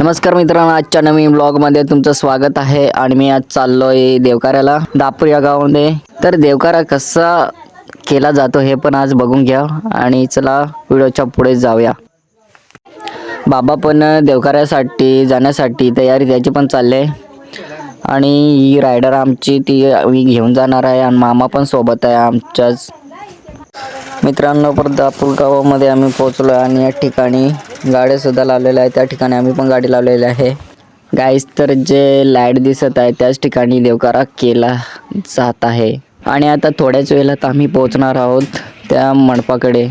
नमस्कार मित्रांनो आजच्या नवीन ब्लॉगमध्ये तुमचं स्वागत आहे आणि मी आज चाललो आहे देवकाऱ्याला दापूर या गावामध्ये. तर देवकारा कसा केला जातो हे पण आज बघून घ्या आणि चला व्हिडिओच्या पुढे जाऊया. बाबा पण देवकाऱ्यासाठी जाण्यासाठी तयारी त्याची पण चालली आहे. आणि ही रायडर आमची ती मी घेऊन जाणार आहे आणि मामा पण सोबत आहे आमच्याच. मित्रांनो परत दापूर गावामध्ये आम्ही पोहोचलो आणि या ठिकाणी गाड्यासुद्धा लावलेल्या आहेत. त्या ठिकाणी आम्ही पण गाडी लावलेली आहे. गाईस तर जे लाइट दिसत आहे त्याच ठिकाणी देवकारा केला जात आहे. आणि आता थोड्याच वेळात आम्ही पोहोचणार आहोत त्या मंडपाकडे.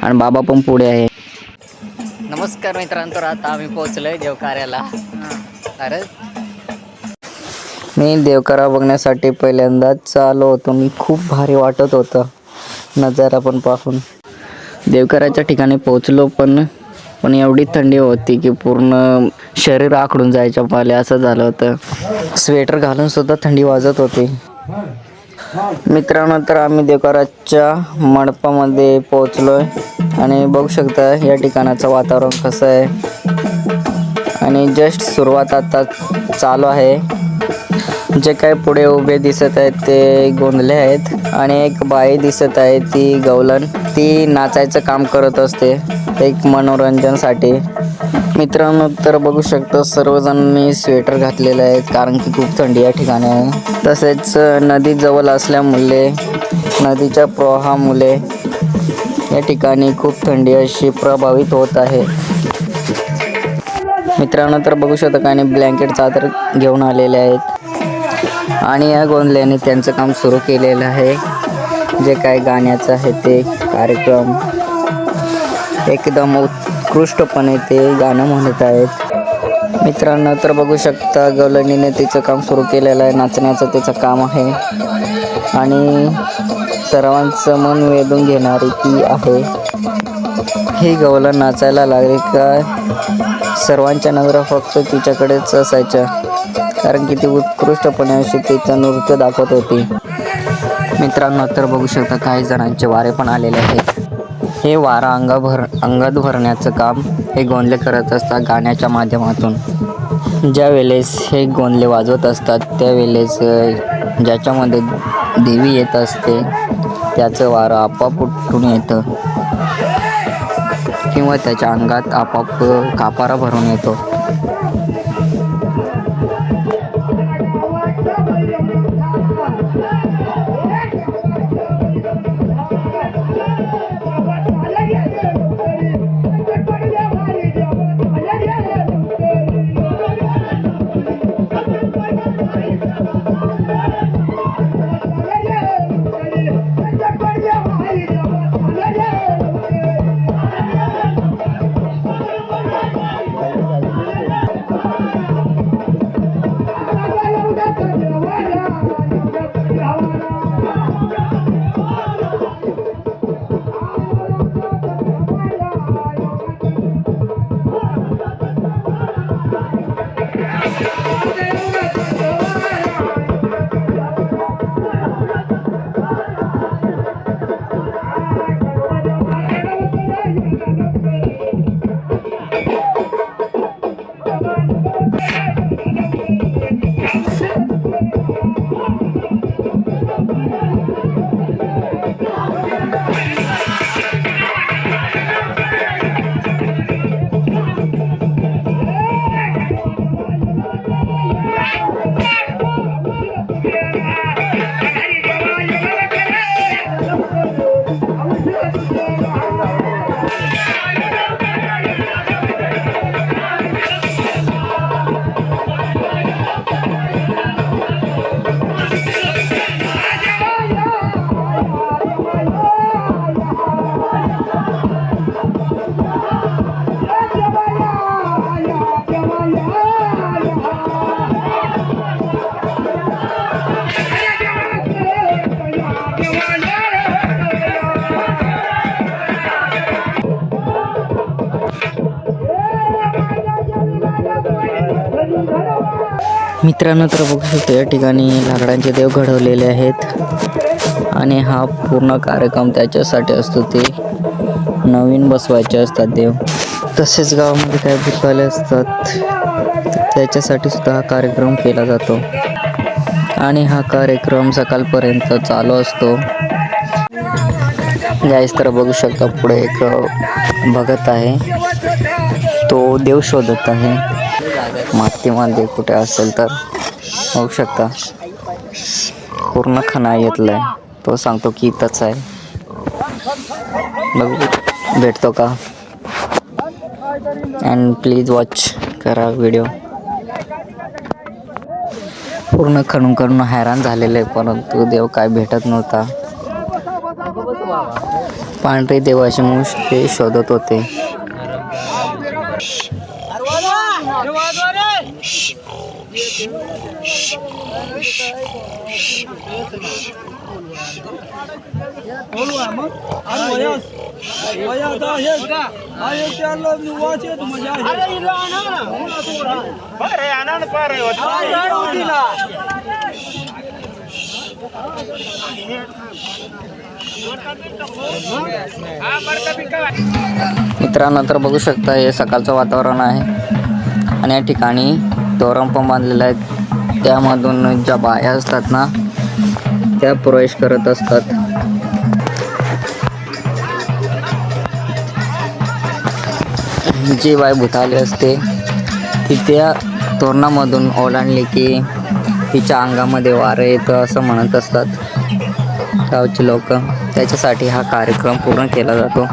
आणि बाबा पण पुढे आहे. नमस्कार मित्रांनो आता आम्ही पोहोचलोय देवकार्याला अरे. मी देवकारा बघण्यासाठी पहिल्यांदाच आलो होतो. मी खूप भारी वाटत होतं. नजारा पण पाहून. देवकराच्या ठिकाणी पोहोचलो पण पण एवढी थंडी होती की पूर्ण शरीर आखडून जायच्या पाले असं झालं होतं. स्वेटर घालून सुद्धा थंडी वाजत होती. मित्रांनो तर आम्ही देवकराच्या मंडपामध्ये आहे आणि बघू शकता या ठिकाणाचं वातावरण कसं आहे. आणि जस्ट सुरुवात आता चालू आहे. जे काय पुढे उभे दिसत आहेत ते गोंधले आहेत आणि एक बाई दिसत आहे ती गवलन. ती नाचायचं काम करत असते एक मनोरंजनसाठी. मित्रांनो तर बघू शकता सर्वजणांनी स्वेटर घातलेले आहेत कारण की खूप थंडी या ठिकाणी आहे. तसेच नदी जवळ असल्यामुळे नदीच्या प्रवाहामुळे या ठिकाणी खूप थंडी अशी प्रभावित होत आहे. मित्रांनो तर बघू शकता काही ब्लँकेट चादर घेऊन आलेले आहेत. आणि या गोंदल्याने त्यांचं काम सुरू केलेलं आहे. जे काय गाण्याचं आहे ते कार्यक्रम एकदम उत्कृष्टपणे ते गाणं म्हणत आहेत. मित्रांनो तर बघू शकता गवलनीने तिचं काम सुरू केलेलं आहे. नाचण्याचं तिचं काम आहे. आणि सर्वांचं मन वेधून घेणारी ती आहे. ही गवलन नाचायला लागली का? सर्वांच्या नजरा फक्त तिच्याकडेच असायच्या. कारण की ती उत्कृष्टपणे अशी तिचं नृत्य दाखवत होती. मित्रांनो तर बघू शकता काही जणांचे वारे पण आलेले आहेत. हे वारा अंगा भर अंगात भरण्याचं काम हे गोंदले करत असतात गाण्याच्या माध्यमातून. ज्या वेळेस हे गोंदले वाजवत असतात त्यावेळेस ज्याच्यामध्ये देवी येत असते त्याचं वारं आपोआप उठून येतं. किंवा त्याच्या अंगात आपाप कापारा भरून येतो. मित्रांनो तर बघू शकतो या ठिकाणी लाकडांचे देव घडवलेले आहेत. आणि हा पूर्ण कार्यक्रम त्याच्यासाठी असतो ते नवीन बसवायचे असतात देव. तसेच गावामध्ये काही भूतकाले असतात त्याच्यासाठी सुद्धा हा कार्यक्रम केला जातो. आणि हा कार्यक्रम सकाळपर्यंत चालू असतो. गाईस तर बघू शकता पुढे एक भगत आहे. तो देव शोधत आहे. मातीमध्ये कुठे असेल तर होऊ शकता. पूर्ण खणा आहे तो सांगतो की इथंच आहे. बघू भेटतो का? अँड प्लीज वॉच करा व्हिडिओ पूर्ण खणून खणून हैराण झालेले परंतु देव काय भेटत नव्हता. पांढरे देवाचे मुश ते शोधत होते. मित्रांनो तर बघू शकता हे सकाळचं वातावरण आहे. आणि या ठिकाणी तोरण पण बांधलेलं आहे त्यामधून ज्या बाया असतात ना त्या प्रवेश करत असतात. जी बाय भूताली असते ती त्या तोरणामधून ओलांडली की तिच्या अंगामध्ये वारं येतं असं म्हणत असतात. गावचे लोक त्याच्यासाठी हा कार्यक्रम पूर्ण केला जातो.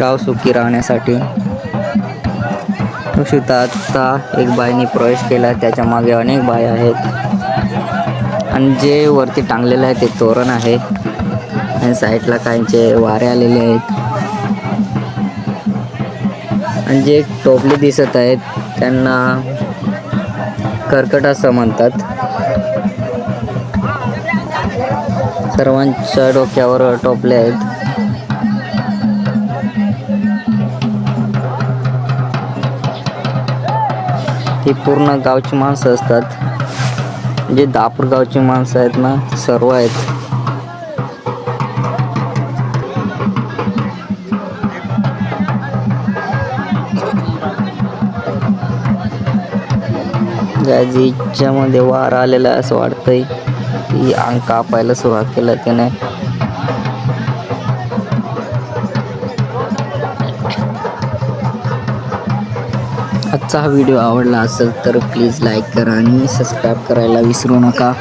गाव सुखी राहण्यासाठी. आता एक बाईने प्रवेश केला. त्याच्यामागे अनेक बाई आहेत. आणि जे वरती टांगलेलं आहे ते तोरण आहे. आणि साईडला काहींचे वारे आलेले आहेत. आणि जे टोपले दिसत आहेत त्यांना कर्कट असं म्हणतात. सर्वांच्या डोक्यावर टोपले आहेत. ही पूर्ण गावची माणसं असतात. जे दापूर गावची माणसं आहेत ना सर्व आहेत. मध्ये वार आलेला असं वाटतंय. की अंग कापायला सुरुवात केलं त्याने. आजचा हा व्हिडिओ आवडला असेल तर प्लीज लाईक करा आणि सबस्क्राईब करायला विसरू नका.